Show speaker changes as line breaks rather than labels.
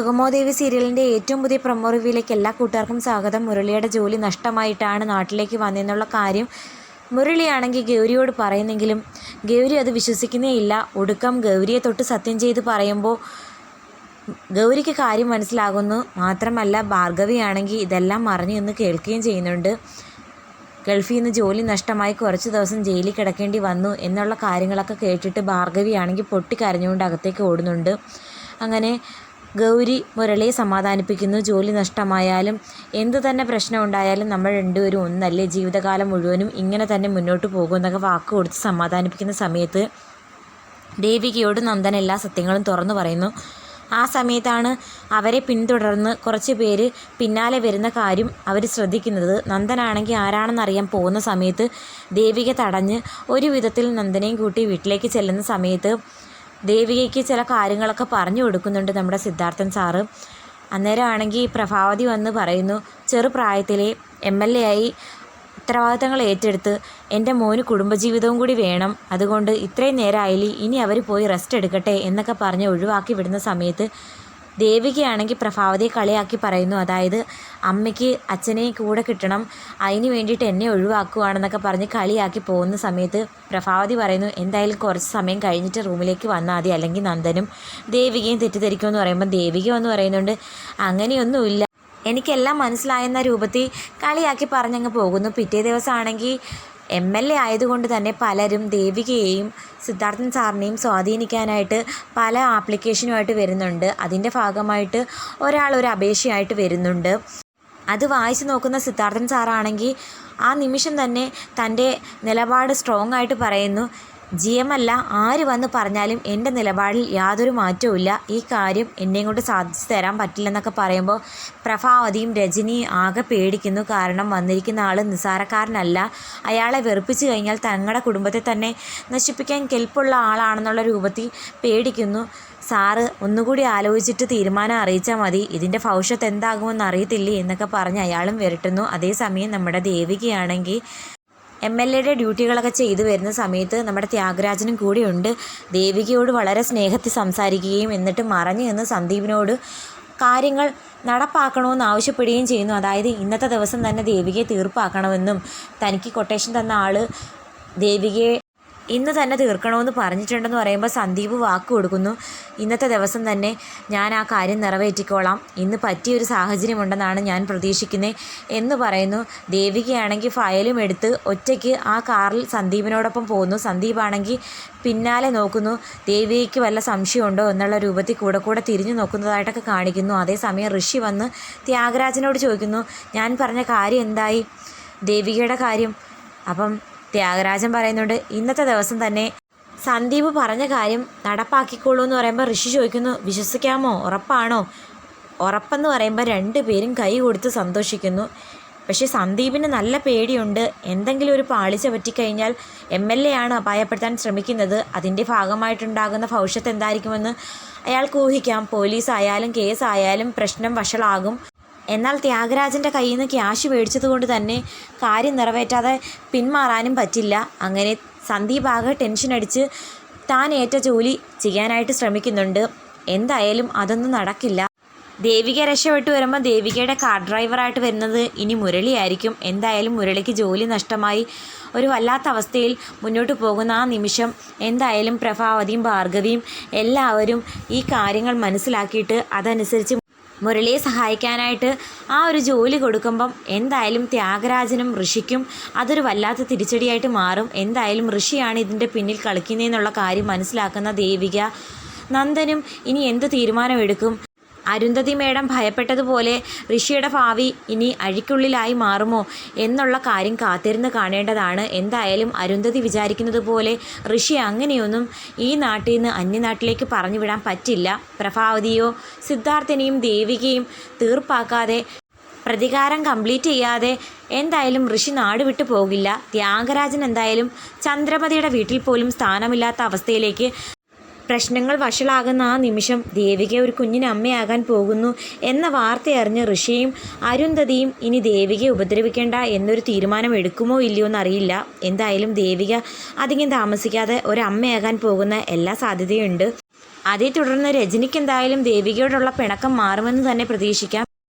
സുഗമോദേവി സീരിയലിന്റെ ഏറ്റവും പുതിയ പ്രൊമോ റിവ്യൂയിലേക്ക് എല്ലാ കൂട്ടുകാർക്കും സ്വാഗതം. മുരളിയുടെ ജോലി നഷ്ടമായിട്ടാണ് നാട്ടിലേക്ക് വന്നതെന്നുള്ള കാര്യം മുരളിയാണെങ്കിൽ ഗൗരിയോട് പറയുന്നെങ്കിലും ഗൗരി അത് വിശ്വസിക്കുന്നേ ഇല്ല. ഒടുക്കം ഗൗരിയെ തൊട്ട് സത്യം ചെയ്ത് പറയുമ്പോൾ ഗൗരിക്ക് കാര്യം മനസ്സിലാകുന്നു. മാത്രമല്ല ഭാർഗവിയാണെങ്കിൽ ഇതെല്ലാം മറിഞ്ഞു നിന്ന് കേൾക്കുകയും ചെയ്യുന്നുണ്ട്. ഗൾഫിൽ നിന്ന് ജോലി നഷ്ടമായി കുറച്ച് ദിവസം ജയിലിൽ കിടക്കേണ്ടി വന്നു എന്നുള്ള കാര്യങ്ങളൊക്കെ കേട്ടിട്ട് ഭാർഗവിയാണെങ്കിൽ പൊട്ടിക്കരഞ്ഞുകൊണ്ട് അകത്തേക്ക് ഓടുന്നുണ്ട്. അങ്ങനെ ഗൗരി മുരളിയെ സമാധാനിപ്പിക്കുന്നു. ജോലി നഷ്ടമായാലും എന്തു തന്നെ പ്രശ്നം ഉണ്ടായാലും നമ്മൾ രണ്ടുപേരും ഒന്നല്ലേ? ജീവിതകാലം മുഴുവനും ഇങ്ങനെ തന്നെ മുന്നോട്ട് പോകുമെന്നൊക്കെ വാക്ക് കൊടുത്ത് സമാധാനിപ്പിക്കുന്ന സമയത്ത് ദേവികയോട് നന്ദൻ എല്ലാ സത്യങ്ങളും തുറന്നു പറയുന്നു. ആ സമയത്താണ് അവരെ പിന്തുടർന്ന് കുറച്ച് പേര് പിന്നാലെ വരുന്ന കാര്യം അവർ ശ്രദ്ധിക്കുന്നത്. നന്ദനാണെങ്കിൽ ആരാണെന്നറിയാൻ പോകുന്ന സമയത്ത് ദേവിക തടഞ്ഞ് ഒരു വിധത്തിൽ നന്ദനെയും കൂട്ടി വീട്ടിലേക്ക് ചെല്ലുന്ന സമയത്ത് ദേവികയ്ക്ക് ചില കാര്യങ്ങളൊക്കെ പറഞ്ഞു കൊടുക്കുന്നുണ്ട് നമ്മുടെ സിദ്ധാർത്ഥൻ സാറ്. അന്നേരമാണെങ്കിൽ പ്രഭാവതി വന്ന് പറയുന്നു ചെറുപ്രായത്തിലെ എം എൽ എ ആയി ഉത്തരവാദിത്തങ്ങൾ ഏറ്റെടുത്ത് എന്റെ മോന് കുടുംബജീവിതവും കൂടി വേണം. അതുകൊണ്ട് ഇത്രയും നേരമായില്ല ഇനി അവർ പോയി റെസ്റ്റ് എടുക്കട്ടെ എന്നൊക്കെ പറഞ്ഞ് ഒഴിവാക്കി വിടുന്ന സമയത്ത് ദേവികയാണെങ്കിൽ പ്രഭാവതിയെ കളിയാക്കി പറയുന്നു. അതായത് അമ്മയ്ക്ക് അച്ഛനെ കൂടെ കിട്ടണം. അതിന് വേണ്ടിയിട്ട് എന്നെ ഒഴിവാക്കുവാണെന്നൊക്കെ പറഞ്ഞ് കളിയാക്കി പോകുന്ന സമയത്ത് പ്രഭാവതി പറയുന്നു എന്തായാലും കുറച്ച് സമയം കഴിഞ്ഞിട്ട് റൂമിലേക്ക് വന്നാൽ മതി. അല്ലെങ്കിൽ നന്ദനും ദേവികയും തെറ്റിദ്ധരിക്കുമെന്ന് പറയുമ്പോൾ ദേവിക എന്ന് പറയുന്നുണ്ട് അങ്ങനെയൊന്നുമില്ല. എനിക്കെല്ലാം മനസ്സിലായെന്ന രൂപത്തിൽ കളിയാക്കി പറഞ്ഞങ്ങ് പോകുന്നു. പിറ്റേ ദിവസമാണെങ്കിൽ എം എൽ എ ആയതുകൊണ്ട് തന്നെ പലരും ദേവികയെയും സിദ്ധാർത്ഥൻ സാറിനെയും സ്വാധീനിക്കാനായിട്ട് പല ആപ്ലിക്കേഷനുമായിട്ട് വരുന്നുണ്ട്. അതിന്റെ ഭാഗമായിട്ട് ഒരാൾ ഒരു അപേക്ഷയായിട്ട് വരുന്നുണ്ട്. അത് വായിച്ചു നോക്കുന്ന സിദ്ധാർത്ഥൻ സാറാണെങ്കിൽ ആ നിമിഷം തന്നെ തന്റെ നിലപാട് സ്ട്രോങ് ആയിട്ട് പറയുന്നു. ജി എം അല്ല ആര് വന്ന് പറഞ്ഞാലും എന്റെ നിലപാടിൽ യാതൊരു മാറ്റവും ഇല്ല. ഈ കാര്യം എന്നെയും കൊണ്ട് സാധിച്ചു തരാൻ പറ്റില്ലെന്നൊക്കെ പറയുമ്പോൾ പ്രഭാവതിയും രജനിയും ആകെ പേടിക്കുന്നു. കാരണം വന്നിരിക്കുന്ന ആൾ നിസാരക്കാരനല്ല അയാളെ വെറുപ്പിച്ചു കഴിഞ്ഞാൽ തങ്ങളുടെ കുടുംബത്തെ തന്നെ നശിപ്പിക്കാൻ കെൽപ്പുള്ള ആളാണെന്നുള്ള രൂപത്തിൽ പേടിക്കുന്നു. സാറ് ഒന്നുകൂടി ആലോചിച്ചിട്ട് തീരുമാനം അറിയിച്ചാൽ മതി. ഇതിന്റെ ഭവിഷ്യത്ത് എന്താകുമെന്ന് അറിയത്തില്ലേ എന്നൊക്കെ പറഞ്ഞ് അയാളും വിരട്ടുന്നു. അതേസമയം നമ്മുടെ ദേവികയാണെങ്കിൽ എം എൽ എയുടെ ഡ്യൂട്ടികളൊക്കെ ചെയ്തു വരുന്ന സമയത്ത് നമ്മുടെ ത്യാഗരാജനും കൂടെയുണ്ട്. ദേവികയോട് വളരെ സ്നേഹത്തിൽ സംസാരിക്കുകയും എന്നിട്ട് മറഞ്ഞു നിന്ന് സന്ദീപിനോട് കാര്യങ്ങൾ നടപ്പാക്കണമെന്ന് ആവശ്യപ്പെടുകയും ചെയ്യുന്നു. അതായത് ഇന്നത്തെ ദിവസം തന്നെ ദേവികയെ തീർപ്പാക്കണമെന്നും തനിക്ക് കൊട്ടേഷൻ തന്ന ആൾ ദേവികയെ ഇന്ന് തന്നെ തീർക്കണമെന്ന് പറഞ്ഞിട്ടുണ്ടെന്ന് പറയുമ്പോൾ സന്ദീപ് വാക്ക് കൊടുക്കുന്നു. ഇന്നത്തെ ദിവസം തന്നെ ഞാൻ ആ കാര്യം നിറവേറ്റിക്കോളാം. ഇന്ന് പറ്റിയൊരു സാഹചര്യമുണ്ടെന്നാണ് ഞാൻ പ്രതീക്ഷിക്കുന്നത് എന്ന് പറയുന്നു. ദേവികയാണെങ്കിൽ ഫയലും എടുത്ത് ഒറ്റയ്ക്ക് ആ കാറിൽ സന്ദീപിനോടൊപ്പം പോകുന്നു. സന്ദീപാണെങ്കിൽ പിന്നാലെ നോക്കുന്നു. ദേവികയ്ക്ക് വല്ല സംശയമുണ്ടോ എന്നുള്ള രൂപത്തിൽ കൂടെ കൂടെ തിരിഞ്ഞു നോക്കുന്നതായിട്ടൊക്കെ കാണിക്കുന്നു. അതേസമയം ഋഷി വന്ന് ത്യാഗരാജനോട് ചോദിക്കുന്നു ഞാൻ പറഞ്ഞ കാര്യം എന്തായി? ദേവികയുടെ കാര്യം? അപ്പം ത്യാഗരാജൻ പറയുന്നുണ്ട് ഇന്നത്തെ ദിവസം തന്നെ സന്ദീപ് പറഞ്ഞ കാര്യം നടപ്പാക്കിക്കോളൂ എന്ന് പറയുമ്പോൾ ഋഷി ചോദിക്കുന്നു വിശ്വസിക്കാമോ? ഉറപ്പാണോ? ഉറപ്പെന്ന് പറയുമ്പോൾ രണ്ടുപേരും കൈ കൊടുത്ത് സന്തോഷിക്കുന്നു. പക്ഷേ സന്ദീപിന് നല്ല പേടിയുണ്ട്. എന്തെങ്കിലും ഒരു പാളിച്ച പറ്റിക്കഴിഞ്ഞാൽ എം എൽ എ ആണ് അപായപ്പെടുത്താൻ ശ്രമിക്കുന്നത്. അതിന്റെ ഭാഗമായിട്ടുണ്ടാകുന്ന ഭവിഷ്യത്ത് എന്തായിരിക്കുമെന്ന് അയാൾക്ക് ഊഹിക്കാം. പോലീസ് ആയാലും കേസ് ആയാലും പ്രശ്നം വഷളാകും. എന്നാൽ ത്യാഗരാജന്റെ കയ്യിൽ നിന്ന് ക്യാഷ് മേടിച്ചത് കൊണ്ട് തന്നെ കാര്യം നിറവേറ്റാതെ പിന്മാറാനും പറ്റില്ല. അങ്ങനെ സന്ദീപ് ആകെ ടെൻഷൻ അടിച്ച് താൻ ഏറ്റ ജോലി ചെയ്യാനായിട്ട് ശ്രമിക്കുന്നുണ്ട്. എന്തായാലും അതൊന്നും നടക്കില്ല. ദേവിക രക്ഷപ്പെട്ടു വരുമ്പോൾ ദേവികയുടെ കാർ ഡ്രൈവറായിട്ട് വരുന്നത് ഇനി മുരളിയായിരിക്കും. എന്തായാലും മുരളിക്ക് ജോലി നഷ്ടമായി ഒരു വല്ലാത്ത അവസ്ഥയിൽ മുന്നോട്ട് പോകുന്ന ആ നിമിഷം എന്തായാലും പ്രഭാവതിയും ഭാർഗവിയും എല്ലാവരും ഈ കാര്യങ്ങൾ മനസ്സിലാക്കിയിട്ട് അതനുസരിച്ച് മുരളിയെ സഹായിക്കാനായിട്ട് ആ ഒരു ജോലി കൊടുക്കുമ്പം എന്തായാലും ത്യാഗരാജനും ഋഷിക്കും അതൊരു വല്ലാത്ത തിരിച്ചടിയായിട്ട് മാറും. എന്തായാലും ഋഷിയാണ് ഇതിന്റെ പിന്നിൽ കളിക്കുന്നതെന്നുള്ള കാര്യം മനസ്സിലാക്കുന്ന ദേവിക നന്ദനും ഇനി എന്ത് തീരുമാനമെടുക്കും? അരുന്ധതി മേഡം ഭയപ്പെട്ടതുപോലെ ഋഷിയുടെ ഭാവി ഇനി അഴിക്കുള്ളിലായി മാറുമോ എന്നുള്ള കാര്യം കാത്തിരുന്ന് കാണേണ്ടതാണ്. എന്തായാലും അരുന്ധതി വിചാരിക്കുന്നത് പോലെ ഋഷി അങ്ങനെയൊന്നും ഈ നാട്ടിൽ നിന്ന് അന്യനാട്ടിലേക്ക് പറഞ്ഞു വിടാൻ പറ്റില്ല. പ്രഭാവതിയോ സിദ്ധാർത്ഥനെയും ദേവികയും തീർപ്പാക്കാതെ പ്രതികാരം കംപ്ലീറ്റ് ചെയ്യാതെ എന്തായാലും ഋഷി നാട് വിട്ടു പോകില്ല. ത്യാഗരാജൻ എന്തായാലും ചന്ദ്രമതിയുടെ വീട്ടിൽ പോലും സ്ഥാനമില്ലാത്ത അവസ്ഥയിലേക്ക് പ്രശ്നങ്ങൾ വഷളാകുന്ന ആ നിമിഷം ദേവിക ഒരു കുഞ്ഞിന് അമ്മയാകാൻ പോകുന്നു എന്ന വാർത്തയറിഞ്ഞ് ഋഷിയും അരുന്ധതിയും ഇനി ദേവികയെ ഉപദ്രവിക്കേണ്ട എന്നൊരു തീരുമാനം എടുക്കുമോ ഇല്ലയോ എന്നറിയില്ല. എന്തായാലും ദേവിക അധികം താമസിക്കാതെ ഒരമ്മയാകാൻ പോകുന്ന എല്ലാ സാധ്യതയുണ്ട്. അതേ തുടർന്ന് രജനിക്ക് എന്തായാലും ദേവികയോടുള്ള പിണക്കം മാറുമെന്ന് തന്നെ പ്രതീക്ഷിക്കാം.